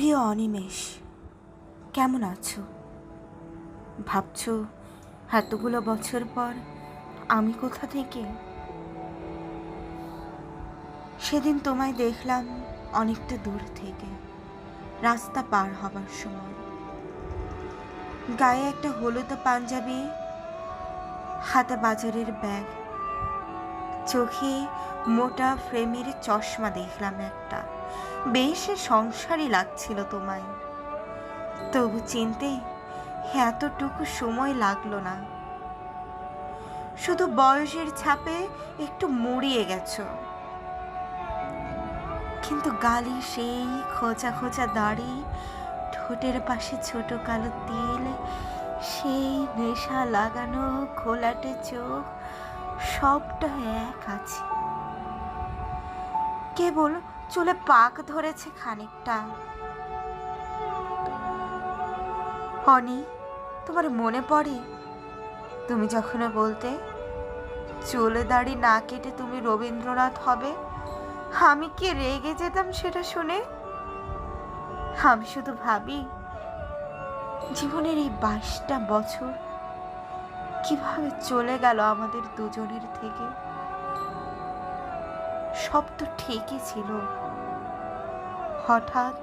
প্রিয় অনিমেষ, কেমন আছো? ভাবছ এতগুলো বছর পর আমি কোথা থেকে? সেদিন তোমায় দেখলাম অনেকটা দূর থেকে, রাস্তা পার হবার সময়। গায়ে একটা হলুদ পাঞ্জাবি, হাতে বাজারের ব্যাগ, চোখে মোটা ফ্রেমের চশমা দেখলাম একটা। বেশ সংসারই লাগছিল তোমায়। তবু চিনতে এতটুকু সময় লাগল না। শুধু বয়সের ছাপে একটু মুড়িয়ে গেছো। কিন্তু গালি সেই খোঁচা খোঁচা দাড়ি, ঠোঁটের পাশে ছোট কালো তিল, সেই নেশা লাগানো খোলাটে চোখ, সবটা এক আছে। কেবল চুলে পাক ধরেছে খানিকটা। অনি, তোমার মনে পড়ে? তুমি যখন বলতে, চুলে দাড়ি না কেটে তুমি রবীন্দ্রনাথ হবে, আমি কি রেগে যেতাম সেটা শুনে? আমি শুধু ভাবি, জীবনের এই বাইশটা বছর কীভাবে চলে গেল আমাদের দুজনের থেকে? সব তো ঠিকই ছিল। হঠাৎ